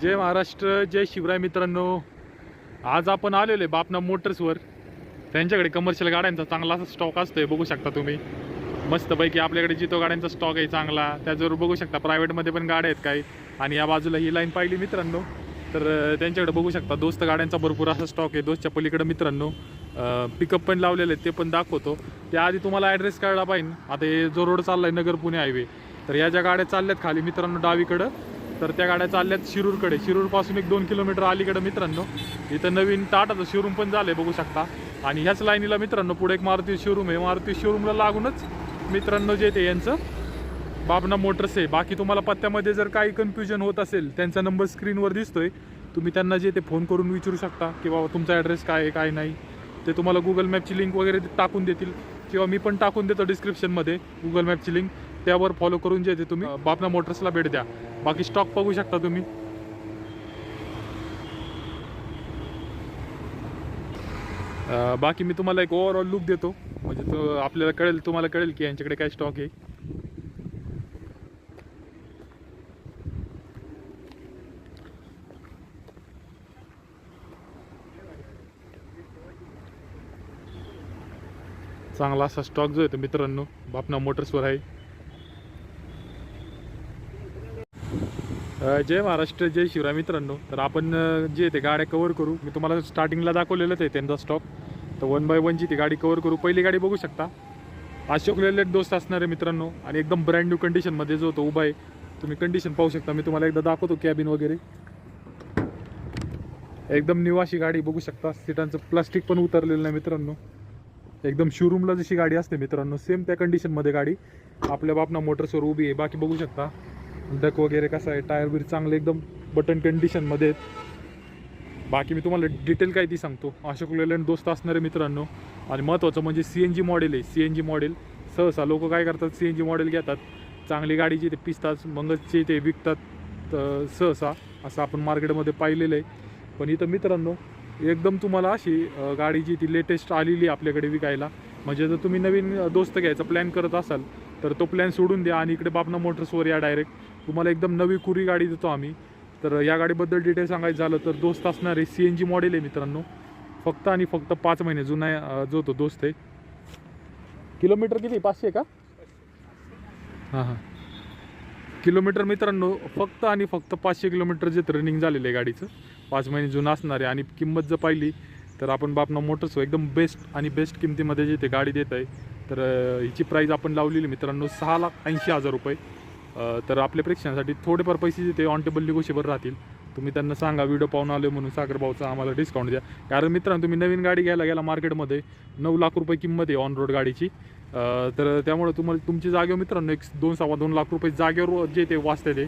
जय महाराष्ट्र जय शिवराय मित्रांनो. आज आपण आलेलो आहे बापना मोटर्सवर त्यांच्याकडे कमर्शियल गाड्यांचा चांगला असा स्टॉक असतोय बघू शकता तुम्ही. मस्तपैकी आपल्याकडे जितो गाड्यांचा स्टॉक आहे चांगला. त्याचबरोबर बघू शकता प्रायव्हेटमध्ये पण गाड्या आहेत काही. आणि या बाजूला ही लाईन पाहिली मित्रांनो. तर त्यांच्याकडे बघू शकता दोस्त गाड्यांचा भरपूर असा स्टॉक आहे. दोस्तच्या पलीकडे मित्रांनो पिकअप पण लावलेले आहेत ते पण दाखवतो. त्याआधी तुम्हाला ॲड्रेस कळला पाहिजे. आता हे जो रोड चाललाय नगर पुणे हायवे तर या ज्या गाड्या चालल्यात खाली मित्रांनो डावीकडं तर त्या गाड्या चालल्यात शिरूरकडे. शिरूरपासून एक दोन किलोमीटर अलीकडे मित्रांनो. इथं नवीन टाटाचं शोरूम पण झालं आहे बघू शकता. आणि ह्याच लाईनीला मित्रांनो पुढे एक मारुती शोरूम आहे. मारुती शोरूमला लागूनच मित्रांनो जे ते यांचं बाबना मोटर्स आहे. बाकी तुम्हाला पत्त्यामध्ये जर काही कन्फ्युजन होत असेल त्यांचा नंबर स्क्रीनवर दिसतोय. तुम्ही त्यांना जे ते फोन करून विचारू शकता की बाबा तुमचा ॲड्रेस काय आहे काय नाही. ते तुम्हाला गुगल मॅपची लिंक वगैरे टाकून देतील. किंवा मी पण टाकून देतो डिस्क्रिप्शनमध्ये गुगल मॅपची लिंक त्यावर फॉलो करून जे ते तुम्ही बापना मोटर्सला भेट द्या. बाकी स्टॉक बघू शकता तुम्ही. बाकी मी तुम्हाला एक ओव्हरऑल लुक देतो. म्हणजे तो आपल्याला कळेल तुम्हाला कळेल की यांच्याकडे काय स्टॉक आहे. चांगला असा स्टॉक जो आहे तो मित्रांनो बापना मोटर्सवर आहे. जय महाराष्ट्र जय शिवराय मित्रांनो. तर आपण जे ते गाड्या कवर करू. मी तुम्हाला स्टार्टिंगला दाखवलेलंच आहे त्यांचा स्टॉक तर वन बाय वनची ती गाडी कवर करू. पहिली गाडी बघू शकता. अशोक लेलेट दोस्त असणार आहे मित्रांनो. आणि एकदम ब्रँड न्यू कंडिशनमध्ये जो तो उभा आहे तुम्ही कंडिशन पाहू शकता. मी तुम्हाला एकदा दाखवतो कॅबिन वगैरे. एकदम न्यू अशी गाडी बघू शकता. सीटांचं प्लास्टिक पण उतरलेलं नाही मित्रांनो. एकदम शोरूमला जशी गाडी असते मित्रांनो सेम त्या कंडिशनमध्ये गाडी. आपल्या बापना मोटर्सवर उभी आहे. बाकी बघू शकता. डक वगैरे कसं आहे टायर बीर चांगले एकदम बटन कंडिशनमध्ये आहेत. बाकी मी तुम्हाला डिटेल काय ती सांगतो. अशोक लेलँड दोस्त असणारे मित्रांनो आणि महत्त्वाचं म्हणजे सी एन जी मॉडेल आहे सी एन जी मॉडेल सहसा लोक काय करतात सी एन जी मॉडेल घेतात. चांगली गाडी जी ते पिसतात मगच ते विकतात तर सहसा असं आपण मार्केटमध्ये पाहिलेलं आहे. पण इथं मित्रांनो एकदम तुम्हाला अशी गाडी जी ती लेटेस्ट आलेली आहे आपल्याकडे विकायला. म्हणजे जर तुम्ही नवीन दोस्त घ्यायचा प्लॅन करत असाल तर तो प्लॅन सोडून द्या आणि इकडे बापना मोटर्सवर या डायरेक्ट तुम्हाला एकदम नवी कुरी गाडी देतो आम्ही. तर या गाडीबद्दल डिटेल सांगायचं झालं तर दोस्त असणार आहे सी एन जी मॉडेल आहे मित्रांनो. फक्त आणि फक्त पाच महिने जुना जो तो दोस्त आहे. किलोमीटर किती? पाचशे का? हां हां. किलोमीटर मित्रांनो फक्त आणि फक्त पाचशे किलोमीटर जे रनिंग झालेलं आहे गाडीचं. पाच महिने जुनं असणार आहे आणि किंमत जर पाहिली तर आपण बापना मोटर्स एकदम बेस्ट आणि बेस्ट किमतीमध्ये जे ते गाडी देत आहे. तर हिची प्राईज आपण लावलेली मित्रांनो सहा लाख ऐंशी हजार रुपये. तर आपल्या प्रेक्षकांसाठी थोडेफार पैसे जे ते ऑन टेबल निगोशिएबल राहतील तुम्ही त्यांना सांगा व्हिडिओ पाहून आलो म्हणून सागर भाऊचा आम्हाला डिस्काउंट द्या. कारण मित्रांनो तुम्ही नवीन गाडी घ्यायला गेला मार्केटमध्ये नऊ लाख रुपये किंमत आहे ऑन रोड गाडीची तर त्यामुळे तुम्हाला तुमची जागेवर मित्रांनो एक दोन सव्वा दोन लाख रुपये जागेवर जे ते वाचते ते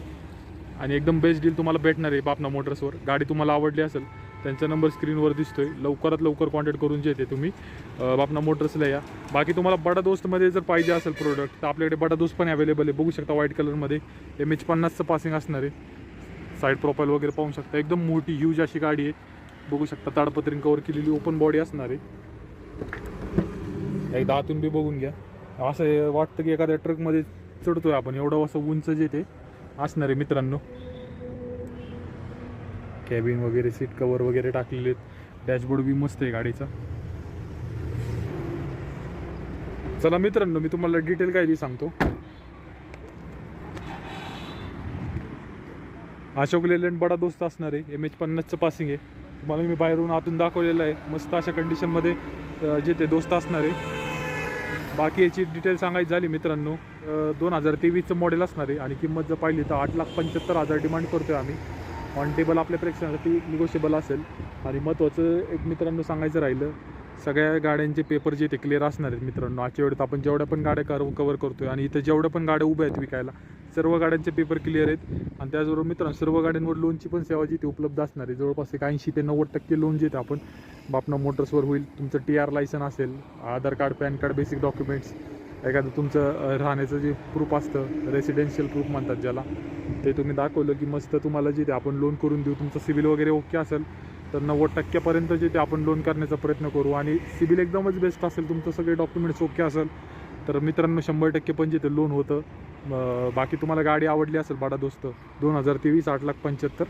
आणि एकदम बेस्ट डील तुम्हाला भेटणार आहे बापना मोटर्सवर गाडी तुम्हाला आवडली असेल त्यांचा नंबर स्क्रीनवर दिसतोय. लवकरात लवकर कॉन्टॅक्ट करून जे ते तुम्ही बापना मोटर्सला या. बाकी तुम्हाला बडा दोस्तमध्ये जर पाहिजे असेल प्रोडक्ट तर आपल्याकडे बडा दोस्त पण अवेलेबल आहे. बघू शकता व्हाईट कलरमध्ये एम एच पन्नासचं पासिंग असणार आहे. साईड प्रोफाईल वगैरे पाहू शकता. एकदम मोठी ह्यूज अशी गाडी आहे. बघू शकता ताडपत्रीन कवर केलेली ओपन बॉडी असणार आहे. एकदा आतून बी बघून घ्या. असं वाटतं की एखाद्या ट्रकमध्ये चढतोय आपण. एवढं असं उंच जे ते. असणार आहे मित्रांनो. कॅबिन वगैरे सीट कवर वगैरे टाकलेले आहेत. डॅशबोर्ड बी मस्त आहे गाडीचा. चला मित्रांनो मी तुम्हाला डिटेल काय ती सांगतो. अशोक लेलँड बडा दोस्त असणार आहे. एम एच पन्नासचं पासिंग आहे. तुम्हाला मी बाहेरून आतून दाखवलेलं आहे. मस्त अशा कंडिशनमध्ये जे ते दोस्त असणार आहे. बाकी याची डिटेल सांगायची झाली मित्रांनो. दोन हजार तेवीसचं मॉडेल असणार आहे आणि किंमत जर पाहिली तर आठ लाख पंच्याहत्तर हजार डिमांड करतोय आम्ही. ऑन टेबल आपल्या प्रेक्षकांसाठी निगोशिएबल असेल. आणि महत्त्वाचं एक मित्रांनो सांगायचं राहिलं सगळ्या गाड्यांचे पेपर जे ते क्लिअर असणार आहेत मित्रांनो. आजच्या वेळेत आपण जेवढ्या पण गाड्या कर कवर करतोय आणि इथं जेवढ्या पण गाड्या उभ्या आहेत विकायला सर्व गाड्यांचे पेपर क्लिअर आहेत. आणि त्याचबरोबर मित्रांनो सर्व गाड्यांवर लोनची पण सेवा जी ती उपलब्ध असणार आहे. जवळपास एक ऐंशी ते नव्वद टक्के लोन जे ते आपण बापना मोटर्सवर होईल. तुमचं टी आर लायसन असेल Aadhaar card PAN card basic documents एखादं तुमचं राहण्याचं जे प्रूफ असतं रेसिडेन्शियल प्रूफ म्हणतात ज्याला ते तुम्ही दाखवलं की मस्त तुम्हाला जे ते आपण लोन करून देऊ तुमचं सिबिल वगैरे ओके असेल तर नव्वद टक्क्यापर्यंत जे ते आपण लोन करण्याचा प्रयत्न करू आणि सिबिल एकदमच बेस्ट असेल तुमचं सगळे डॉक्युमेंट्स ओके असेल तर मित्रांनो शंभर टक्के पण जे ते लोन होतं बाकी तुम्हाला गाडी आवडली असेल बाडा दोस्त दोन हजार तेवीस आठ लाख पंच्याहत्तर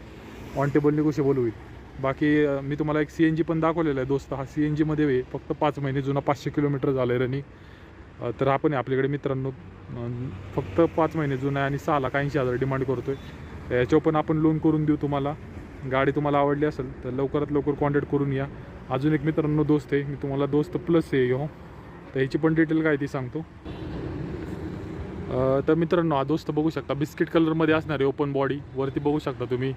ऑन टेबल निगोशिएबल होईल. बाकी मी तुम्हाला एक सी एन जी पण दाखवलेला आहे दोस्त हा सी एन जीमध्ये फक्त पाच महिने जुना पाचशे किलोमीटर झालं आहे रनिंग. तर हा पण आहे आपल्याकडे मित्रांनो फक्त पाच महिने जुना आहे आणि सहा लाख ऐंशी हजार डिमांड करतो आहे याच्यावर पण आपण लोन करून देऊ तुम्हाला. गाडी तुम्हाला आवडली असेल तर लवकरात लवकर कॉन्टॅक्ट करून या. अजून एक मित्रांनो दोस्त आहे मी तुम्हाला दोस्त प्लस आहे हो तर ह्याची पण डिटेल काय ती सांगतो. तर मित्रांनो हा दोस्त बघू शकता बिस्किट कलरमध्ये असणार आहे ओपन बॉडी वरती बघू शकता तुम्ही.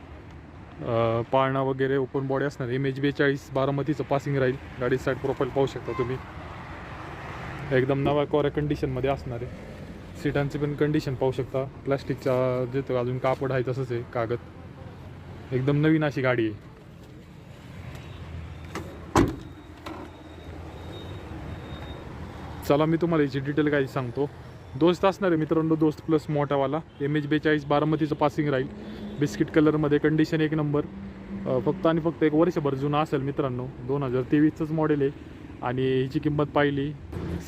पाळणा वगैरे ओपन बॉडी असणार एम एच बेचाळीस बारामतीचं पासिंग राहील. गाडी साईड प्रोफाईल पाहू शकता तुम्ही. एकदम नव्या कोऱ्या कंडिशनमध्ये असणार आहे. सीटांची पण कंडिशन पाहू शकता. प्लास्टिकचा जे तो अजून कापड आहे तसंच आहे कागद. एकदम नवीन अशी गाडी आहे. चला मी तुम्हाला याची डिटेल काही सांगतो. दोस्त असणार आहे मित्रांनो दोस्त प्लस मोठावाला. एम एच बेचाळीस बारामतीचं पासिंग राहील. बिस्किट कलरमध्ये कंडिशन एक नंबर फक्त आणि फक्त एक वर्षभर जुना असेल मित्रांनो. दोन हजार तेवीसचंच मॉडेल आहे. आणि हिची किंमत पाहिली.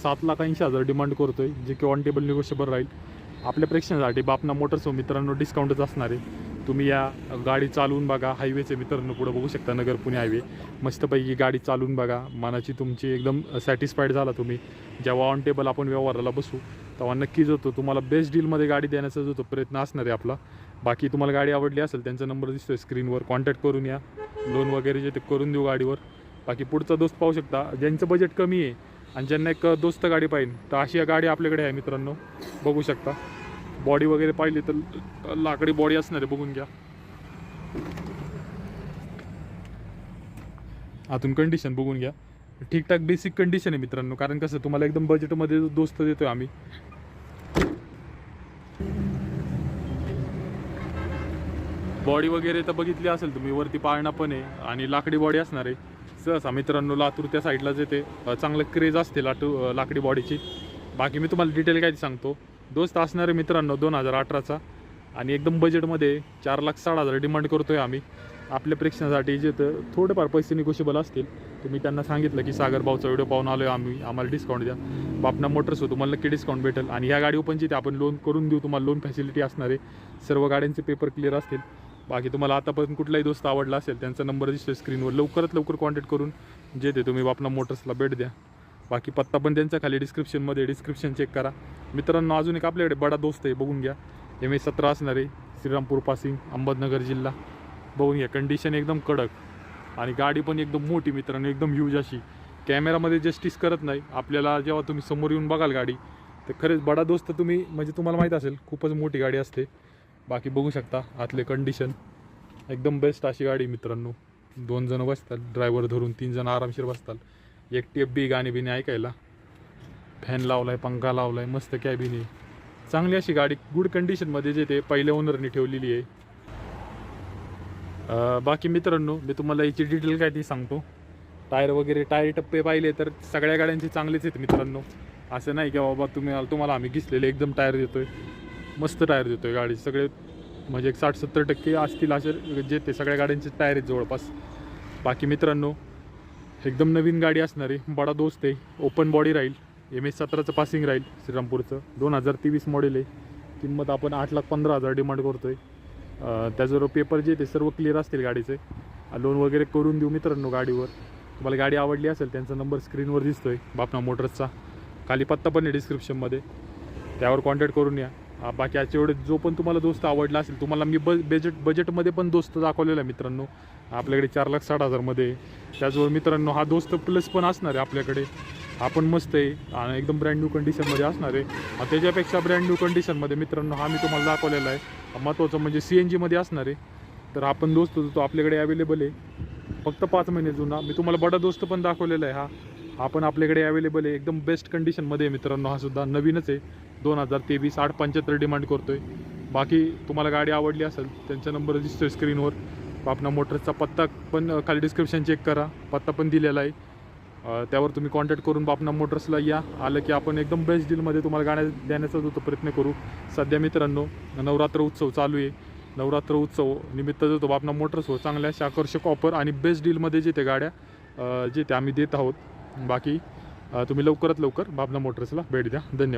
सात लाख ऐंशी हजार डिमांड करतोय जे की ऑन टेबल निगोशिएबल राहील. आपल्या प्रेक्षणासाठी बापना मोटर्स मित्रांनो डिस्काउंटच असणार आहे. तुम्ही या गाडी चालवून बघा हायवेचे मित्रांनो पुढे बघू शकता नगर पुणे हायवे मस्तपैकी गाडी चालवून बघा. मनाची तुमची एकदम सॅटिस्फाईड झाला तुम्ही. जेव्हा ऑन टेबल आपण व्यवहाराला बसू तेव्हा नक्कीच होतो. तुम्हाला बेस्ट डीलमध्ये गाडी देण्याचा जो तो प्रयत्न असणार आहे आपला. बाकी तुम्हाला गाडी आवडली असेल त्यांचा नंबर दिसतोय स्क्रीनवर कॉन्टॅक्ट करून या. लोन वगैरे जे ते करून देऊ गाडीवर. बाकी पुढचा दोस्त पाहू शकता. ज्यांचं बजेट कमी आहे आणि ज्यांना एक दोस्त गाडी पाहिजे तर अशी गाडी आपल्याकडे आहे मित्रांनो. बघू शकता. बॉडी वगैरे पाहिली तर लाकडी बॉडी असणार आहे बघून घ्या. आतून कंडिशन बघून घ्या. ठीकठाक बेसिक कंडिशन आहे मित्रांनो कारण कसं तुम्हाला एकदम बजेटमध्ये दोस्त देतोय आम्ही. बॉडी वगैरे तर बघितली असेल तुम्ही वरती पाळणा पण आहे आणि लाकडी बॉडी असणार आहे. सहसा मित्रांनो लातूर त्या साईडलाच येते चांगलं क्रेज असते लाटू लाकडी बॉडीची. बाकी मी तुम्हाला डिटेल काय सांगतो. दोस्त असणारे मित्रांनो दोन हजार अठराचा. आणि एकदम बजेटमध्ये चार लाख साठ हजार डिमांड करतोय आम्ही. आपल्या प्रेक्षणासाठी जे तर थोडेफार पैसे निगोशिबल असतील. तुम्ही त्यांना सांगितलं की सागर भाऊचा व्हिडिओ पाहून आलो आम्ही. आम्हाला डिस्काउंट द्या. बापना मोटर्स हो तुम्हाला नक्की डिस्काउंट भेटेल. आणि ह्या गाडीवर पण जिथे आपण लोन करून देऊ तुम्हाला लोन फॅसिलिटी असणार आहे. सर्व गाड्यांचे पेपर क्लिअर असतील. बाकी तुम्हाला आतापर्यंत कुठलाही दोस्त आवडला असेल त्यांचा नंबर दिसतोय स्क्रीनवर लवकरात लवकर कॉन्टॅक्ट करून जे ते तुम्ही बापना मोटर्सला भेट द्या. बाकी पत्ता पण त्यांचा खाली डिस्क्रिप्शनमध्ये डिस्क्रिप्शन चेक करा. मित्रांनो अजून एक आपल्याकडे बडा दोस्त आहे बघून घ्या. एम ए सतरा असणार आहे श्रीरामपूर पासिंग अहमदनगर जिल्हा. बघून घ्या कंडिशन एकदम कडक. आणि गाडी पण एकदम मोठी मित्रांनो एकदम ह्यूज अशी. कॅमेरामध्ये जस्टिस करत नाही. आपल्याला जेव्हा तुम्ही समोर येऊन बघाल गाडी तर खरेच बडा दोस्त तुम्ही म्हणजे तुम्हाला माहीत असेल खूपच मोठी गाडी असते. बाकी बघू शकता आतले कंडिशन एकदम बेस्ट अशी गाडी मित्रांनो. दोन जण बसतात ड्रायव्हर धरून तीन जण आरामशीर बसतात. एक एफ बी गाणी बिणी ऐकायला. फॅन लावलाय पंखा लावलाय मस्त कॅबिन आहे. चांगली अशी गाडी गुड कंडिशनमध्ये जे ते पहिल्या ओनरने ठेवलेली आहे. बाकी मित्रांनो मी तुम्हाला याची डिटेल काय ती सांगतो. टायर वगैरे टायर टप्पे पाहिले तर सगळ्या गाड्यांचे चांगलेच आहेत मित्रांनो. असं नाही की बाबा तुम्ही तुम्हाला आम्ही घिसलेले एकदम टायर देतोय. मस्त टायर देतो आहे गाडी. सगळे म्हणजे एक साठ सत्तर टक्के असतील असे जे ते सगळ्या गाड्यांचे टायर आहेत जवळपास. बाकी मित्रांनो एकदम नवीन गाडी असणार आहे बडा दोस्त आहे. ओपन बॉडी राहील. एम एस सतराचं पासिंग राहील श्रीरामपूरचं. दोन हजार तेवीस मॉडेल आहे. किंमत आपण आठ लाख पंधरा हजार डिमांड करतो आहे त्याचबरोबर पेपर जे ते सर्व क्लिअर असतील गाडीचे. लोन वगैरे करून देऊ मित्रांनो गाडीवर. तुम्हाला गाडी आवडली असेल त्यांचा नंबर स्क्रीनवर दिसतो आहे बापना मोटर्सचा खाली पत्ता पण आहे डिस्क्रिप्शनमध्ये त्यावर कॉन्टॅक्ट करून या. बाकी याच्या एवढे जो पण तुम्हाला दोस्त आवडला असेल तुम्हाला मी ब बजेट बजेटमध्ये पण दोस्त दाखवलेला आहे मित्रांनो. आपल्याकडे चार लाख साठ हजारमध्ये त्याचबरोबर मित्रांनो हा दोस्त प्लस पण असणार आहे आपल्याकडे. हा पण मस्त आहे आणि एकदम ब्रँड न्यू कंडिशनमध्ये असणार आहे. त्याच्यापेक्षा ब्रँड न्यू कंडिशनमध्ये मित्रांनो हा मी तुम्हाला दाखवलेला आहे. महत्त्वाचं म्हणजे सी एन जीमध्ये असणार आहे. तर आपण दोस्त जो तो आपल्याकडे अवेलेबल आहे. फक्त पाच महिने जुना. मी तुम्हाला बडा दोस्त पण दाखवलेला आहे हा. हा पण आपल्याकडे अवेलेबल आहे. एकदम बेस्ट कंडिशनमध्ये आहे मित्रांनो हा सुद्धा. नवीनच आहे. दोन हजार तेवीस आठ पंच्याहत्तर डिमांड करतो आहे बाकी तुम्हाला गाडी आवडली असेल त्यांचा नंबर दिसतोय स्क्रीनवर बापना मोटर्सचा पत्ता पण खाली डिस्क्रिप्शन चेक करा. पत्ता पण दिलेला आहे. त्यावर तुम्ही कॉन्टॅक्ट करून बापना मोटर्सला या. आलं की आपण एकदम बेस्ट डीलमध्ये तुम्हाला गाड्या देण्याचा जो तो प्रयत्न करू. सध्या मित्रांनो नवरात्र उत्सव चालू आहे. नवरात्र उत्सव निमित्त जो तो बापना मोटर्स हो चांगल्या आकर्षक ऑफर आणि बेस्ट डीलमध्ये जे त्या गाड्या जे त्या आम्ही देत आहोत बाकी तुम्ही लवकरात लवकर बापना मोटर्सला भेट द्या. धन्यवाद.